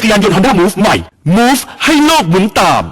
จักรยานยนต์ Honda Move ใหม่ Move ให้โลกหมุนตาม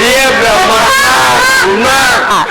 เยี่ยมแบบมากมาก อะ